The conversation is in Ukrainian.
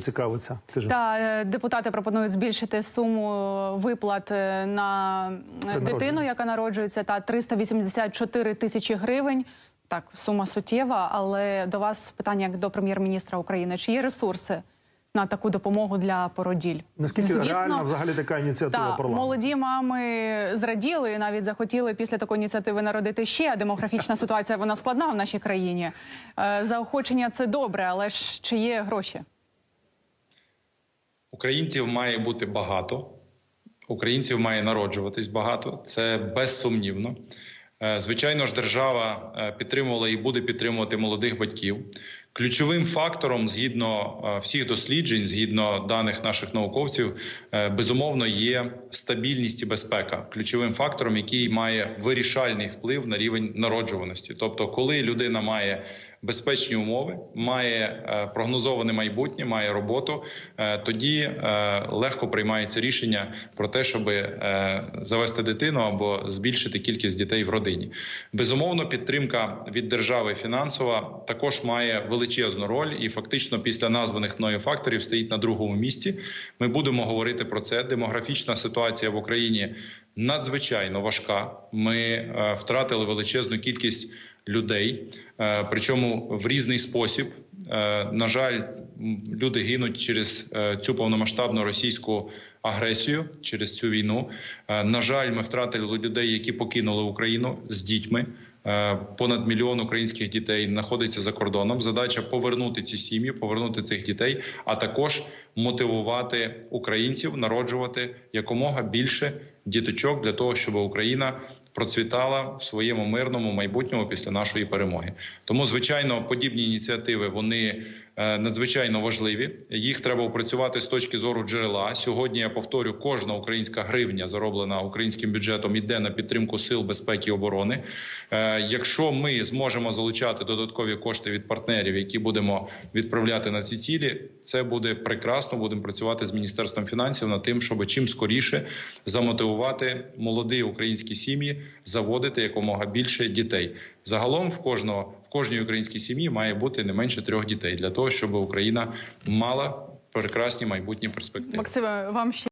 цікавиться. Кажи. Та е, депутати пропонують збільшити суму виплат е, на народження. дитину, яка народжується, та 384 тисячі гривень. Так, сума суттєва, але до вас питання як до прем'єр-міністра України: чи є ресурси на таку допомогу для породіль? Наскільки реальна взагалі така ініціатива та, парламенту? молоді мами зраділи і навіть захотіли після такої ініціативи народити ще. Демографічна ситуація вона складна в нашій країні. Е, Заохочення це добре, але ж чи є гроші? Українців має бути багато, українців має народжуватись багато. Це безсумнівно. Е, Звичайно ж, держава е, підтримувала і буде підтримувати молодих батьків. Ключовим фактором, згідно е, всіх досліджень, згідно даних наших науковців, е, безумовно є стабільність і безпека. Ключовим фактором, який має вирішальний вплив на рівень народжуваності. Тобто, коли людина має безпечні умови, має е, прогнозоване майбутнє, має роботу, тоді легко приймається рішення про те, щоб завести дитину або збільшити кількість дітей в родині. Безумовно, підтримка від держави фінансова також має величезну роль, і фактично після названих мною факторів стоїть на другому місці. Ми будемо говорити про це. Демографічна ситуація в Україні надзвичайно важка. Ми е, втратили величезну кількість людей, е, причому в різний спосіб. Е, На жаль, люди гинуть через цю повномасштабну російську агресію, через цю війну. На жаль, ми втратили людей, які покинули Україну з дітьми. Е, Понад мільйон українських дітей знаходиться за кордоном. Задача повернути ці сім'ї, повернути цих дітей, а також мотивувати українців народжувати якомога більше діточок для того, щоб Україна процвітала в своєму мирному майбутньому після нашої перемоги. Тому, звичайно, подібні ініціативи вони е, надзвичайно важливі. Їх треба опрацювати з точки зору джерела. Сьогодні я повторю, кожна українська гривня, зароблена українським бюджетом, йде на підтримку сил безпеки і оборони. Е, Якщо ми зможемо залучати додаткові кошти від партнерів, які будемо відправляти на ці цілі, це буде прекрасно. Будемо працювати з міністерством фінансів над тим, щоб чим скоріше замотивувати молоді українські сім'ї заводити якомога більше дітей. Загалом в кожного в кожній українській сім'ї має бути не менше трьох дітей для того, щоб Україна мала прекрасні майбутні перспективи. Максиме, вам ще.